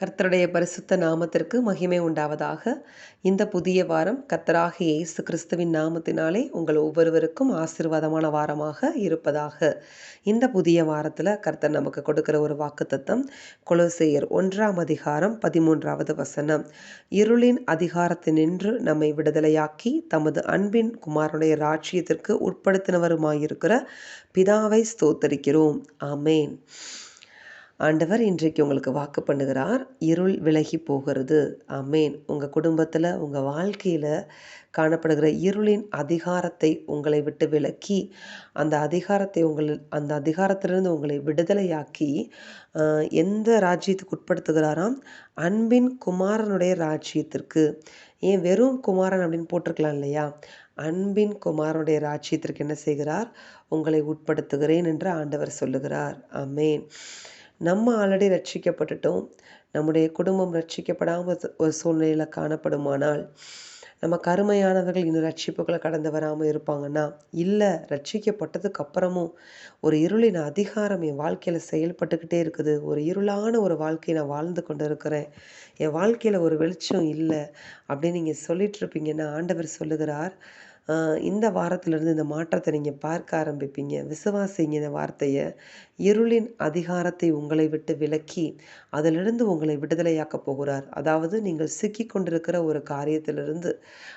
கர்த்தருடைய பரிசுத்த நாமத்திற்கு மகிமை உண்டாவதாக. இந்த புதிய வாரம் கர்த்தராக இயேசு கிறிஸ்துவின் நாமத்தினாலே உங்கள் ஒவ்வொருவருக்கும் ஆசீர்வாதமான வாரமாக இருப்பதாக. இந்த புதிய வாரத்தில் கர்த்தர் நமக்கு கொடுக்கிற ஒரு வாக்குத்தத்தம் கொலோசேயர் ஒன்றாம் அதிகாரம் பதிமூன்றாவது வசனம். இருளின் அதிகாரத்தினின்று நம்மை விடுதலையாக்கி தமது அன்பின் குமாரனுடைய ராட்சியத்திற்கு உட்படுத்தினவருமாயிருக்கிற பிதாவை ஸ்தோத்தரிக்கிறோம். ஆமேன். ஆண்டவர் இன்றைக்கு உங்களுக்கு வாக்கு பண்ணுகிறார். இருள் விலகி போகிறது. அமேன் உங்கள் குடும்பத்தில் உங்கள் வாழ்க்கையில் காணப்படுகிற இருளின் அதிகாரத்தை உங்களை விட்டு விலக்கி அந்த அதிகாரத்தை உங்கள் அந்த அதிகாரத்திலிருந்து உங்களை விடுதலையாக்கி எந்த ராஜ்யத்துக்கு உட்படுத்துகிறாராம்? அன்பின் குமாரனுடைய ராஜ்யத்திற்கு. ஏன் வெறும் குமாரன் அப்படின்னு போட்டிருக்கலாம் இல்லையா? அன்பின் குமாரனுடைய ராஜ்யத்திற்கு என்ன செய்கிறார்? உங்களை உட்படுத்துகிறேன் என்று ஆண்டவர் சொல்லுகிறார். அமேன் நம்ம ஆல்ரெடி ரட்சிக்கப்பட்டுட்டோம். நம்முடைய குடும்பம் ரட்சிக்கப்படாமல் ஒரு சூழ்நிலையில் காணப்படுமானால் நம்ம கருமையானவர்கள் இன்னும் ரட்சிப்புகளை கடந்து வராமல் இருப்பாங்கன்னா இல்லை ரட்சிக்கப்பட்டதுக்கு அப்புறமும் ஒரு இருளின் அதிகாரம் என் வாழ்க்கையில் செயல்பட்டுக்கிட்டே இருக்குது. ஒரு இருளான ஒரு வாழ்க்கையை நான் வாழ்ந்து கொண்டு இருக்கிறேன் என் வாழ்க்கையில் ஒரு வெளிச்சம் இல்லை அப்படின்னு நீங்கள் சொல்லிட்டு இருப்பீங்கன்னா ஆண்டவர் சொல்லுகிறார். இந்த வாரத்திலிருந்து இந்த மாற்றத்தை நீங்கள் பார்க்க ஆரம்பிப்பீங்க. விசுவாசிங்க இந்த வார்த்தையை. இருளின் அதிகாரத்தை உங்களை விட்டு விலக்கி அதிலிருந்து உங்களை விடுதலையாக்க போகிறார். அதாவது நீங்கள் சிக்கி கொண்டிருக்கிற ஒரு காரியத்திலிருந்து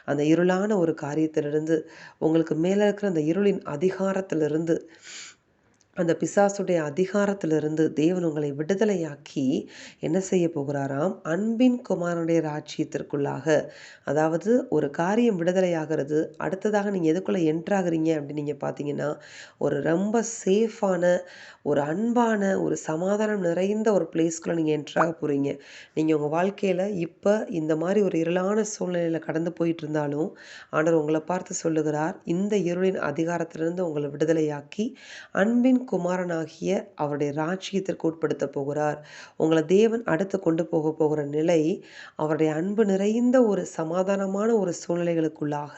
அந்த இருளான ஒரு காரியத்திலிருந்து உங்களுக்கு மேலே இருக்கிற அந்த இருளின் அதிகாரத்திலிருந்து அந்த பிசாசுடைய அதிகாரத்திலிருந்து தேவன் உங்களை விடுதலையாக்கி என்ன செய்ய போகிறாராம்? அன்பின் குமாரனுடைய ராஜ்யத்திற்குள்ளாக. அதாவது ஒரு காரியம் விடுதலையாகிறது அடுத்ததாக நீங்கள் எதுக்குள்ளே என்ட்ராகிறீங்க அப்படின்னு நீங்கள் பார்த்தீங்கன்னா ஒரு ரொம்ப சேஃபான ஒரு அன்பான ஒரு சமாதானம் நிறைந்த ஒரு பிளேஸ்க்குள்ளே நீங்கள் என்ட்ராக போகிறீங்க நீங்கள் உங்கள் வாழ்க்கையில் இப்போ இந்த மாதிரி ஒரு இருளான சூழ்நிலையில் கடந்து போயிட்டு இருந்தாலும் ஆனால் உங்களை பார்த்து சொல்லுகிறார் இந்த இருளின் அதிகாரத்திலிருந்து உங்களை விடுதலையாக்கி அன்பின் குமாரனாகிய அவருடைய ராஜ்யத்திற்கு உட்படுத்த போகிறார். உங்களை தேவன் அடுத்து கொண்டு போக போகிற நிலை அவருடைய அன்பு நிறைந்த ஒரு சமாதானமான ஒரு சூழ்நிலைகளுக்குள்ளாக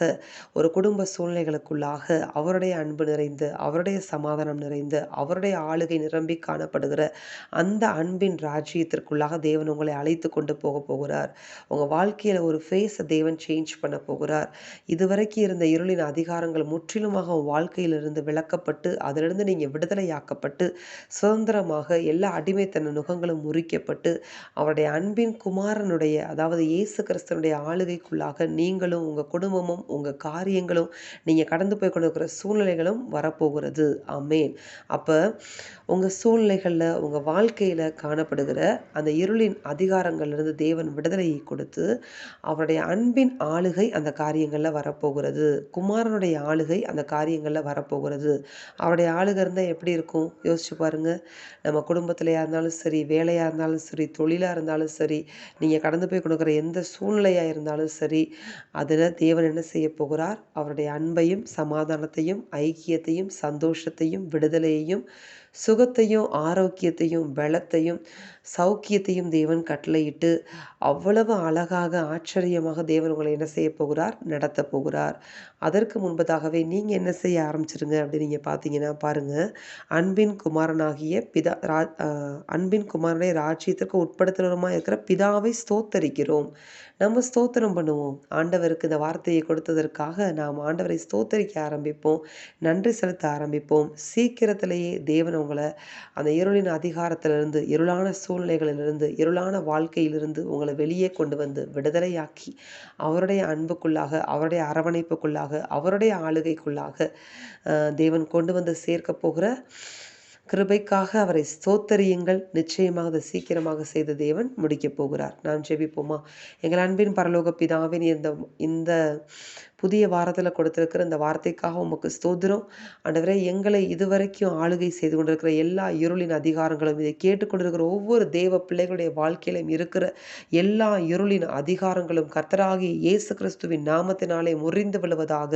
ஒரு குடும்ப சூழ்நிலைகளுக்குள்ளாக அவருடைய அன்பு நிறைந்து அவருடைய சமாதானம் நிறைந்து அவருடைய ஆளுகை நிரம்பி காணப்படுகிற அந்த அன்பின் ராஜ்யத்திற்குள்ளாக தேவன் உங்களை அழைத்து கொண்டு போக போகிறார். உங்கள் வாழ்க்கையில் ஒரு ஃபேஸை தேவன் சேஞ்ச் பண்ண போகிறார். இதுவரைக்கும் இருந்த இருளின் அதிகாரங்கள் முற்றிலுமாக வாழ்க்கையிலிருந்து விலக்கப்பட்டு அதிலிருந்து நீங்கள் விடுதலை விடுதலையாக்கப்பட்டு சுதந்திரமாக எல்லா அடிமைத்தன நுகங்களும் முறிக்கப்பட்டு அவருடைய அன்பின் குமாரனுடைய அதாவது இயேசு கிறிஸ்தனுடைய ஆளுகைக்குள்ளாக நீங்களும் உங்கள் குடும்பமும் உங்கள் காரியங்களும் நீங்கள் கடந்து போய் கொண்டிருக்கிற சூழ்நிலைகளும் வரப்போகிறது. அமேன் அப்போ உங்கள் சூழ்நிலைகளில் உங்கள் வாழ்க்கையில் காணப்படுகிற அந்த இருளின் அதிகாரங்கள்லேருந்து தேவன் விடுதலையை கொடுத்து அவருடைய அன்பின் ஆளுகை அந்த காரியங்களில் வரப்போகிறது. குமாரனுடைய ஆளுகை அந்த காரியங்களில் வரப்போகிறது. அவருடைய ஆளுகை இருந்தால் எப்படி எப்படி இருக்கும்? யோசிச்சு பாருங்கள் நம்ம குடும்பத்திலையாக இருந்தாலும் சரி வேலையாக இருந்தாலும் சரி தொழிலாக இருந்தாலும் சரி நீங்கள் கடந்து போய் கொடுக்குற எந்த சூழ்நிலையாக இருந்தாலும் சரி அதில் தேவன் என்ன செய்ய போகிறார்? அவருடைய அன்பையும் சமாதானத்தையும் ஐக்கியத்தையும் சந்தோஷத்தையும் விடுதலையையும் சுகத்தையும் ஆரோக்கியத்தையும் பலத்தையும் சௌக்கியத்தையும் தேவன் கட்டளையிட்டு அவ்வளவு அழகாக ஆச்சரியமாக தேவன் உங்களை என்ன செய்ய போகிறார்? நடத்த போகிறார். அதற்கு முன்பதாகவே நீங்கள் என்ன செய்ய ஆரம்பிச்சிருங்க அப்படின்னு நீங்கள் பார்த்தீங்கன்னா பாருங்கள் அன்பின் குமாரனாகிய பிதா ரா அன்பின் குமாரனை ராஜ்யத்திற்கு உட்படுத்துகிறோமா இருக்கிற பிதாவை ஸ்தோத்தரிக்கிறோம். நம்ம ஸ்தோத்திரம் பண்ணுவோம். ஆண்டவருக்கு இந்த வார்த்தையை கொடுத்ததற்காக நாம் ஆண்டவரை ஸ்தோத்தரிக்க ஆரம்பிப்போம். நன்றி செலுத்த ஆரம்பிப்போம். சீக்கிரத்திலேயே தேவன் உங்களை அந்த இருளின் அதிகாரத்திலிருந்து இருளான சூழ்நிலைகளிலிருந்து இருளான வாழ்க்கையிலிருந்து உங்களை வெளியே கொண்டு வந்து விடுதலையாக்கி அவருடைய அன்புக்குள்ளாக அவருடைய அரவணைப்புக்குள்ளாக அவருடைய ஆளுகைக்குள்ளாக தேவன் கொண்டு வந்து சேர்க்க போகிற கிருபைக்காக அவரை ஸ்தோத்தரியுங்கள். நிச்சயமாக அதை சீக்கிரமாக செய்த தேவன் முடிக்கப் போகிறார். நாம் ஜெபிப்போமா? எங்கள் அன்பின் பரலோக பிதாவின் இந்த இந்த புதிய வாரத்தில் கொடுத்துருக்கிற இந்த வார்த்தைக்காக உமக்கு ஸ்தோத்திரம். ஆண்டவரே எங்களை இதுவரைக்கும் ஆளுகை செய்து கொண்டிருக்கிற எல்லா இருளின் அதிகாரங்களும் இதை கேட்டுக்கொண்டிருக்கிற ஒவ்வொரு தேவ பிள்ளைகளுடைய வாழ்க்கையிலும் இருக்கிற எல்லா இருளின் அதிகாரங்களும் கர்த்தராகிய இயேசு கிறிஸ்துவின் நாமத்தினாலே முறிந்து விழுவதாக.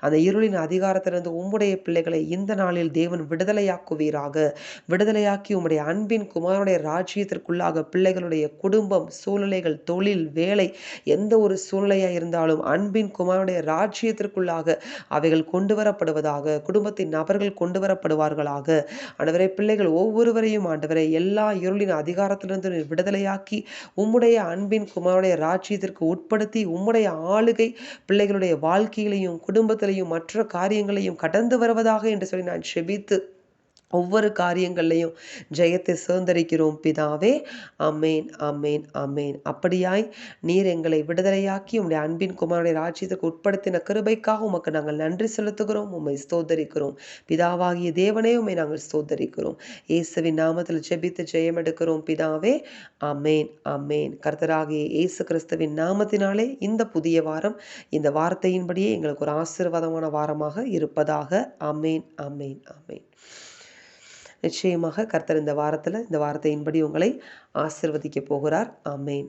அந்த இருளின் அதிகாரத்திலிருந்து உம்முடைய பிள்ளைகளை இந்த நாளில் தேவன் விடுதலையாக்குவீராக. விடுதலையாக்கி உம்முடைய அன்பின் குமாரனுடைய ராஜ்யத்திற்குள்ளாக பிள்ளைகளுடைய குடும்பம் சூழ்நிலைகள் தொழில் வேலை எந்த ஒரு சூழ்நிலையாக இருந்தாலும் அன்பின் குமாரனுடைய ராஜ்யத்திற்குள்ளாக அவைகள் கொண்டு வரப்படுவதாக குடும்பத்தின் நபர்கள் கொண்டு வரப்படுவார்களாக ஆண்டவரை பிள்ளைகள் ஒவ்வொருவரையும் ஆண்டவரை எல்லா இருளின் அதிகாரத்திலிருந்து விடுதலையாக்கி உம்முடைய அன்பின் குமாருடைய ராஜ்யத்திற்கு உட்படுத்தி உம்முடைய ஆளுகை பிள்ளைகளுடைய வாழ்க்கையிலையும் குடும்பத்திலையும் மற்ற காரியங்களையும் கடந்து வருவதாக என்று சொல்லி நான் செபித்து ஒவ்வொரு காரியங்கள்லையும் ஜெயத்தை சுதந்திரிக்கிறோம் பிதாவே. அமேன் அமேன் அமேன் அப்படியாய் நீர் எங்களை விடுதலையாக்கி உங்களுடைய அன்பின் குமாரனுடைய ராஜ்யத்துக்கு உட்படுத்தின கிருபைக்காக உமக்கு நாங்கள் நன்றி செலுத்துகிறோம் உம்மை ஸ்தோதரிக்கிறோம் பிதாவாகிய தேவனே உண்மை நாங்கள் ஸ்தோதரிக்கிறோம் இயேசுவின் நாமத்தில் ஜெபித்து ஜெயம் எடுக்கிறோம் பிதாவே. அமேன் அமேன் கர்த்தராகிய இயேசு கிறிஸ்துவின் நாமத்தினாலே இந்த புதிய வாரம் இந்த வார்த்தையின்படியே எங்களுக்கு ஒரு ஆசீர்வாதமான வாரமாக இருப்பதாக. அமேன் அமேன் அமேன் நிச்சயமாக கர்த்தர் இந்த வாரத்தில் இந்த வார்த்தையின்படி உங்களை ஆசிர்வதிக்க போகிறார். ஆமேன்.